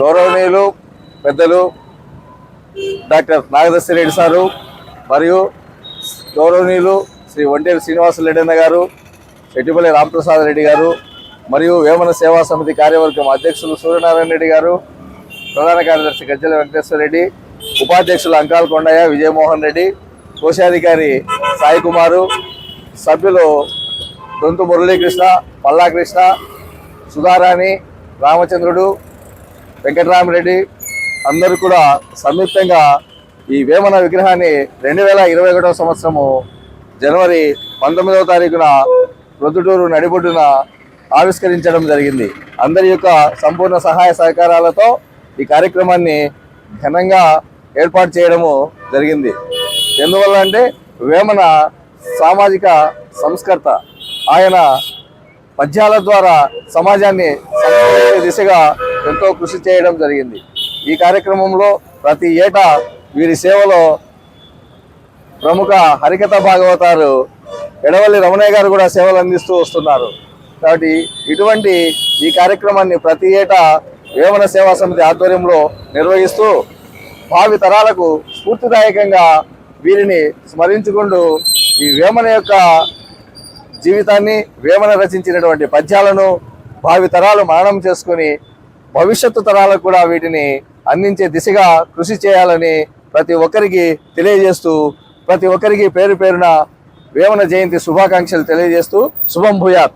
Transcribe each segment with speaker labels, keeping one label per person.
Speaker 1: గౌరవనీయులు పెద్దలు doctor Nagadarshi Reddy sir. మరియు గౌరవనీయులు శ్రీ వంటేరు శ్రీనివాసరెడ్డి అన్న గారు చెట్టిపల్లి రామప్రసాద్ రెడ్డి గారు మరియు వేమన సేవా సమితి కార్యవర్గం అధ్యక్షులు సూర్యనారాయణ రెడ్డి గారు ప్రధాన కార్యదర్శి గజ్జల వెంకటేశ్వర రెడ్డి ఉపాధ్యక్షులు అంకాల్ కొండయ్య విజయమోహన్ రెడ్డి కోశాధికారి సాయి కుమారు సభ్యులు దొంతు మురళీకృష్ణ పల్లా కృష్ణ సుధారాణి రామచంద్రుడు వెంకటరామరెడ్డి అందరూ కూడా సంయుక్తంగా ఈ వేమన విగ్రహాన్ని రెండు వేల ఇరవై ఒకటవ సంవత్సరము జనవరి పంతొమ్మిదవ తారీఖున ప్రొద్దుటూరు నడిబొడ్డున ఆవిష్కరించడం జరిగింది. అందరి యొక్క సంపూర్ణ సహాయ సహకారాలతో ఈ కార్యక్రమాన్ని ఘనంగా ఏర్పాటు చేయడము జరిగింది. ఎందువల్ల అంటే వేమన సామాజిక సంస్కర్త. ఆయన పద్యాల ద్వారా సమాజాన్ని దిశగా ఎంతో కృషి చేయడం జరిగింది. ఈ కార్యక్రమంలో ప్రతి ఏటా వీరి సేవలో ప్రముఖ హరికథ భాగవతారు ఎడవల్లి రమణయ్య గారు కూడా సేవలు అందిస్తూ వస్తున్నారు. కాబట్టి ఇటువంటి ఈ కార్యక్రమాన్ని ప్రతి ఏటా వేమన సేవా సమితి ఆధ్వర్యంలో నిర్వహిస్తూ భావి తరాలకు స్ఫూర్తిదాయకంగా వీరిని స్మరించుకుంటూ ఈ వేమన యొక్క జీవితాన్ని వేమన రచించినటువంటి పద్యాలను భావి తరాలు మననం చేసుకుని భవిష్యత్తు తరాలకు కూడా వీటిని అందించే దిశగా కృషి చేయాలని ప్రతి ఒక్కరికి తెలియజేస్తూ ప్రతి ఒక్కరికి పేరు పేరున వేమన జయంతి శుభాకాంక్షలు తెలియజేస్తూ శుభం భూయాత్.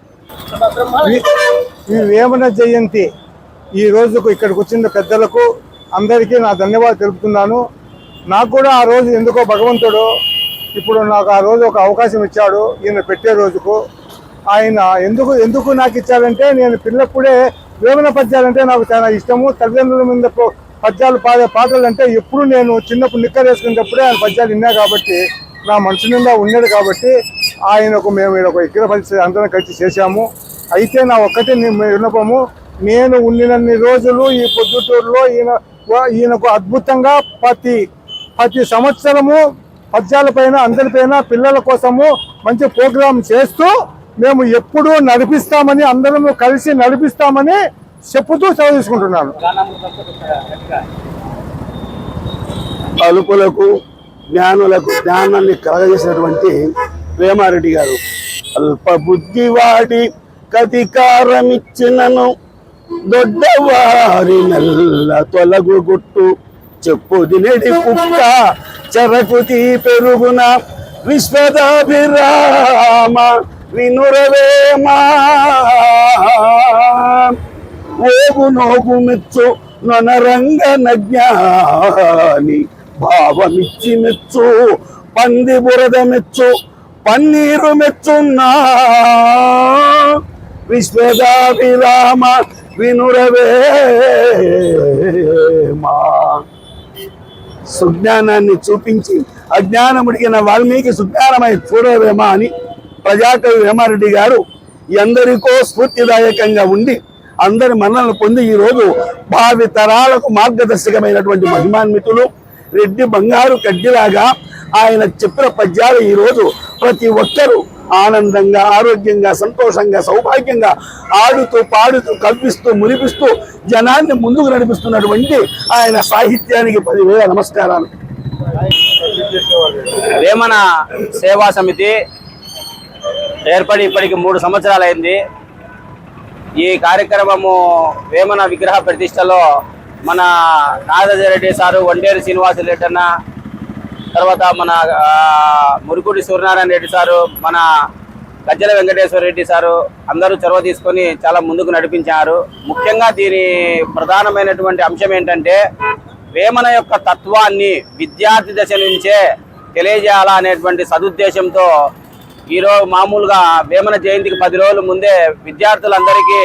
Speaker 2: ఈ- వేమన జయంతి ఈ రోజుకు ఇక్కడికి వచ్చిన పెద్దలకు అందరికీ నా ధన్యవాదాలు తెలుపుతున్నాను. నాకు కూడా ఆ రోజు ఎందుకో భగవంతుడు ఇప్పుడు నాకు ఆ రోజు ఒక అవకాశం ఇచ్చాడు ఈయన పెట్టే రోజుకు. ఆయన ఎందుకు ఎందుకు నాకు ఇచ్చారంటే నేను పిల్లప్పుడే వేమన పద్యాలంటే నాకు చాలా ఇష్టము. తల్లిదండ్రుల మీద పద్యాలు పాడే పాటలు అంటే ఎప్పుడు నేను చిన్నప్పుడు నిక్కర్ వేసుకునేటప్పుడే ఆయన పద్యాలు విన్నా కాబట్టి నా మనసు నిండా ఉన్నాడు కాబట్టి ఆయనకు మేము ఒక ఎక్కిన పరిస్థితి అందరం కలిసి చేశాము. అయితే నా ఒక్కటే ని- విన్నపము నేను ఉండినన్ని రోజులు ఈ పొద్దుటూరులో ఈయన ఈయనకు అద్భుతంగా ప్రతి ప్రతి సంవత్సరము పద్యాల పైన అందరిపైన పిల్లల కోసము మంచి ప్రోగ్రాం చేస్తూ మేము ఎప్పుడూ నడిపిస్తామని అందరము కలిసి నడిపిస్తామని చెప్పుతూ సెలవు తీసుకుంటున్నాను
Speaker 3: అలుపులకు జ్ఞానులకు జ్ఞానాన్ని కలగజేసినటువంటి ప్రేమారెడ్డి గారు. అల్ప బుద్ధివాడి కతికారమిచ్చినను దొడ్డవారి నల్ల తొలగు గుట్టు. చెప్పు దినడి కుక్క చెరకుతి పెరుగున విశ్వదాభిరామ వినురవేమా. ఓగు నోగు మెచ్చు నొనరంగ నజ్ఞాని భావమిచ్చి మెచ్చు పంది బురద మెచ్చు పన్నీరు మెచ్చున్నా. విశ్వదాభిరామ వినురవేమా సుజ్ఞానాన్ని చూపించి అజ్ఞానముడిగిన వాల్మీకి సుజ్ఞానమై చూడవేమా అని ప్రజాకవి వేమారెడ్డి గారు ఎందరికో స్ఫూర్తిదాయకంగా ఉండి అందరి మన్నలను పొంది ఈ రోజు భావి తరాలకు మార్గదర్శకమైనటువంటి మహిమాన్వితులు రెడ్డి బంగారు కడ్డిలాగా ఆయన చెప్పిన పద్యాలు ఈ రోజు ప్రతి ఒక్కరూ ఆనందంగా ఆరోగ్యంగా సంతోషంగా సౌభాగ్యంగా ఆడుతూ పాడుతూ కల్పిస్తూ మురిపిస్తూ జనాన్ని ముందుకు నడిపిస్తున్నటువంటి ఆయన సాహిత్యానికి పదివేల నమస్కారాలు.
Speaker 4: వేమన సేవా సమితి ఏర్పడి ఇప్పటికి మూడు సంవత్సరాలైంది. ఈ కార్యక్రమము వేమన విగ్రహ ప్రతిష్టలో మన నాగరెడ్డి సారు వండేరు శ్రీనివాసరెడ్డి అన్న తర్వాత మన ఆ, మురుకుడి సూర్యనారాయణ రెడ్డి సారు మన గజ్జల వెంకటేశ్వర రెడ్డి సారు అందరూ చొరవ తీసుకొని చాలా ముందుకు నడిపించారు. ముఖ్యంగా దీని ప్రధానమైనటువంటి అంశం ఏంటంటే వేమన యొక్క తత్వాన్ని విద్యార్థి దశ నుంచే తెలియజేయాలనేటువంటి సదుద్దేశంతో ఈరోజు మామూలుగా వేమన జయంతికి పది రోజుల ముందే విద్యార్థులందరికీ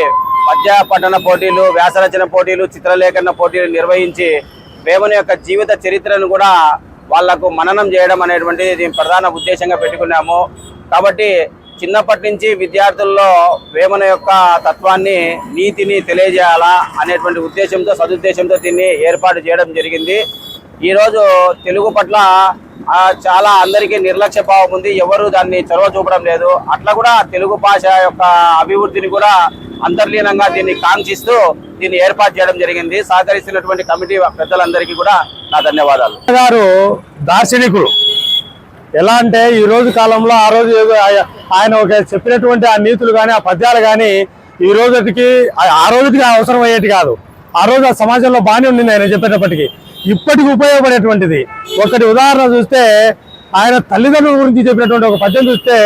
Speaker 4: పద్య పఠన పోటీలు వ్యాసరచన పోటీలు చిత్రలేఖన పోటీలు నిర్వహించి వేమన యొక్క జీవిత చరిత్రను కూడా వాళ్ళకు మననం చేయడం అనేటువంటిది ప్రధాన ఉద్దేశంగా పెట్టుకున్నాము. కాబట్టి చిన్నప్పటి నుంచి విద్యార్థుల్లో వేమన యొక్క తత్వాన్ని నీతిని తెలియజేయాలా అనేటువంటి ఉద్దేశంతో సదుద్దేశంతో దీన్ని ఏర్పాటు చేయడం జరిగింది. ఈరోజు తెలుగు పట్ల చాలా అందరికీ నిర్లక్ష్య భావం ఉంది. ఎవరు దాన్ని చొరవ చూపడం లేదు. అట్లా కూడా తెలుగు భాష యొక్క అభివృద్ధిని కూడా అంతర్లీనంగా దీన్ని కాంక్షిస్తూ దీన్ని ఏర్పాటు చేయడం జరిగింది. సహకరిస్తున్నటువంటి కమిటీ పెద్దలందరికీ కూడా నా ధన్యవాదాలు.
Speaker 5: గారు దార్శనికులు. ఎలా అంటే ఈ రోజు కాలంలో ఆ రోజు ఆయన ఒక చెప్పినటువంటి ఆ నీతులు కానీ ఆ పద్యాలు కానీ ఈ రోజుకి ఆ- ఆ రోజుకి అవసరం అయ్యేటి కాదు. ఆ రోజు ఆ సమాజంలో బాగానే ఉండింది ఆయన చెప్పేటప్పటికీ. ఇప్పటికి ఉపయోగపడేటువంటిది. ఒకటి ఉదాహరణ చూస్తే ఆయన తల్లిదండ్రుల గురించి చెప్పినటువంటి ఒక పద్యం చూస్తే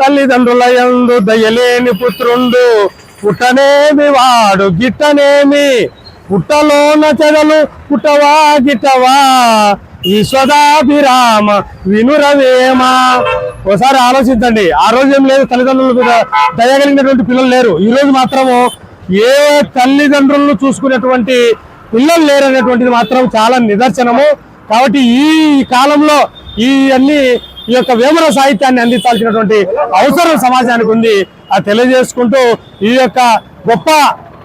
Speaker 5: తల్లిదండ్రుల ఎందు దయలేని పుత్రుండు పుట్టనేమి వాడు గిట్టనేమి? పుట్టలోన చెదలు పుట్టవా గిట్టవా? ఈశ్వదాభిరామ వినురవేమా? ఒకసారి ఆలోచించండి. ఆ రోజు ఏం లేదు తల్లిదండ్రులు దయగలిగినటువంటి పిల్లలు లేరు. ఈ రోజు మాత్రము ఏ తల్లిదండ్రులను చూసుకునేటువంటి పిల్లలు లేరనేటువంటిది మాత్రం చాలా నిదర్శనము. కాబట్టి ఈ కాలంలో ఈ అన్ని ఈ యొక్క వేమన సాహిత్యాన్ని అందించాల్సినటువంటి అవసరం సమాజానికి ఉంది. అది తెలియజేసుకుంటూ ఈ యొక్క గొప్ప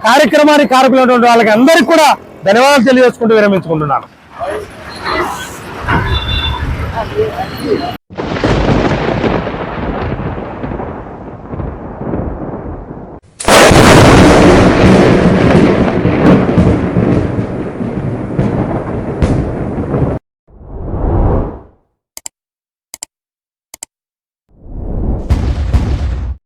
Speaker 5: కార్యక్రమానికి కారకులైనటువంటి వాళ్ళకి అందరికీ కూడా ధన్యవాదాలు తెలియజేసుకుంటూ విరమించుకుంటున్నాను.